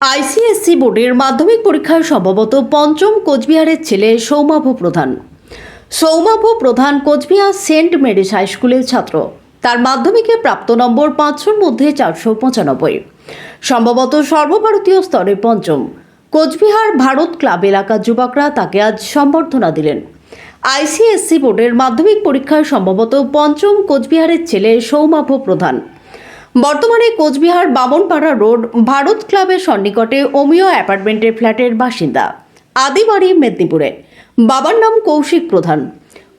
ICSE বোর্ডের মাধ্যমিক পরীক্ষায় সম্ভবত পঞ্চম কোচবিহারের ছেলে সৌমাভ প্রধান। সৌমাভ প্রধান কোচবিহার সেন্ট মেরিস হাই স্কুলের ছাত্র। তার মাধ্যমিকে প্রাপ্ত নম্বর পাঁচশোর মধ্যে চারশো পঁচানব্বই। সম্ভবত সর্বভারতীয় স্তরে পঞ্চম। কোচবিহার ভারত ক্লাব এলাকার যুবকরা তাকে আজ সম্বর্ধনা দিলেন। আইসিএসসি বোর্ডের মাধ্যমিক পরীক্ষায় সম্ভবত পঞ্চম কোচবিহারের ছেলে সৌমাভ প্রধান। বর্তমানে কোচবিহার বামনপাড়া রোড ভারত ক্লাবের সন্নিকটে ওমিও অ্যাপার্টমেন্টের ফ্ল্যাটের বাসিন্দা আদিবাড়ি মেদিনীপুরে। বাবার নাম কৌশিক প্রধান।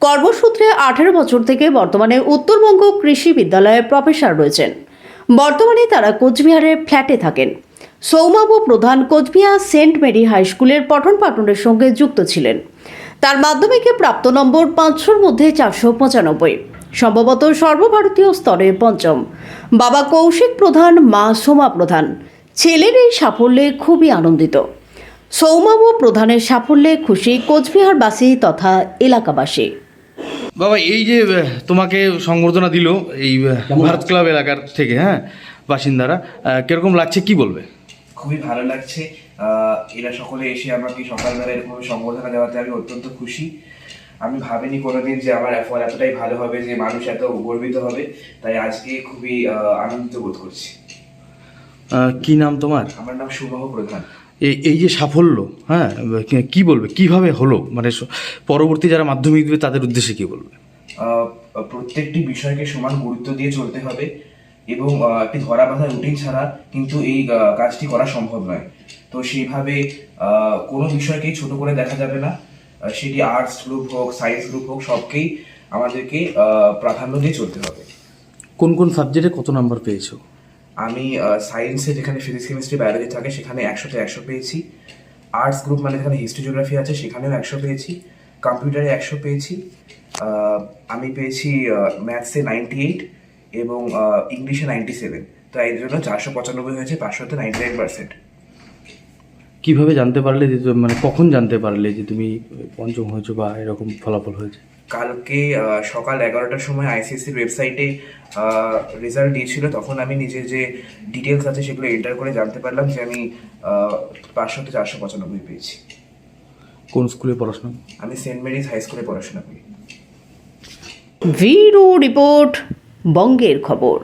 কর্মসূত্রে আঠেরো বছর থেকে বর্তমানে উত্তরবঙ্গ কৃষি বিদ্যালয়ে প্রফেসর রয়েছেন। বর্তমানে তারা কোচবিহারের ফ্ল্যাটে থাকেন। সৌমাবু প্রধান কোচবিহার সেন্ট মেরি হাই স্কুলের পঠন পাঠনের সঙ্গে যুক্ত ছিলেন। তার মাধ্যমিকে প্রাপ্ত নম্বর পাঁচশোর মধ্যে চারশো পঁচানব্বই। সম্ভবত সর্বভারতীয় স্তরে পঞ্চম। বাবা কৌশিক প্রধান মা সোমা প্রধান। ছেলের এই সাফল্যে খুবই আনন্দিত। সৌমাবু প্রধানের সাফল্যে খুশি কোচবিহারবাসী তথা এলাকাবাসী। বাবা এই যে তোমাকে সংবর্ধনা দিল এই ভারত ক্লাব এলাকার থেকে হ্যাঁ বাসিন্দারা কীরকম লাগছে কি বলবে? খুবই ভালো লাগছে। আহ, এরা সকলে এসে আমাকে সকালবেলা এরকম সম্বোধনা দেওয়াতে আমি অত্যন্ত খুশি। আমি ভাবিনি কোনোদিন যে আমার ফল এতটাই ভালো হবে যে মানুষ এত গর্বিত হবে তাই আজকে খুবই আনন্দিত বোধ করছি। কি নাম তোমার? আমার নাম সুবাহ প্রধান। এই যে সাফল্য হ্যাঁ কি- বলবে? কীভাবে হলো? মানে পরবর্তী যারা মাধ্যমিক দেবে তাদের উদ্দেশ্যে কি বলবে? প্রত্যেকটি বিষয়কে সমান গুরুত্ব দিয়ে চলতে হবে এবং একটি ধরা বাঁধা রুটিন ছাড়া কিন্তু এই কাজটি করা সম্ভব নয়। তো সেইভাবে কোনো বিষয়কেই ছোট করে দেখা যাবে না। সেটি আর্টস গ্রুপ হোক সায়েন্স গ্রুপ হোক সবকেই আমাদেরকে প্রাধান্য দিয়ে চলতে হবে। কোন কোন সাবজেক্টে কত নাম্বার পেয়েছ? আমি সায়েন্সে যেখানে ফিজিক্স কেমিস্ট্রি বায়োলজি থাকে সেখানে একশোতে একশো পেয়েছি। আর্টস গ্রুপ মানে যেখানে হিস্ট্রি জিওগ্রাফি আছে সেখানেও একশো পেয়েছি। কম্পিউটারে একশো পেয়েছি। আমি পেয়েছি ম্যাথসে নাইনটি এইট এবং ইংলিশে নাইনটি সেভেন তো এর জন্য চারশো পঁচানব্বই হয়েছে পাঁচশোতে নাইনটি নাইন পার্সেন্ট কীভাবে জানতে পারলে যে তুমি- মানে কখন জানতে পারলে যে তুমি পঞ্চম হয়েছো বা এরকম ফলাফল হয়েছে? কালকে সকাল এগারোটার সময় আইসিএসসির ওয়েবসাইটে রেজাল্ট দিয়েছিল। তখন আমি নিজের যে ডিটেলস আছে সেগুলো এন্টার করে জানতে পারলাম যে আমি পাঁচশো থেকে চারশো পঁচানব্বই পেয়েছি। কোন স্কুলে পড়াশোনা? আমি সেন্ট মেরিজ হাই স্কুলে পড়াশোনা করি। ভিরু রিপোর্ট বঙ্গের খবর।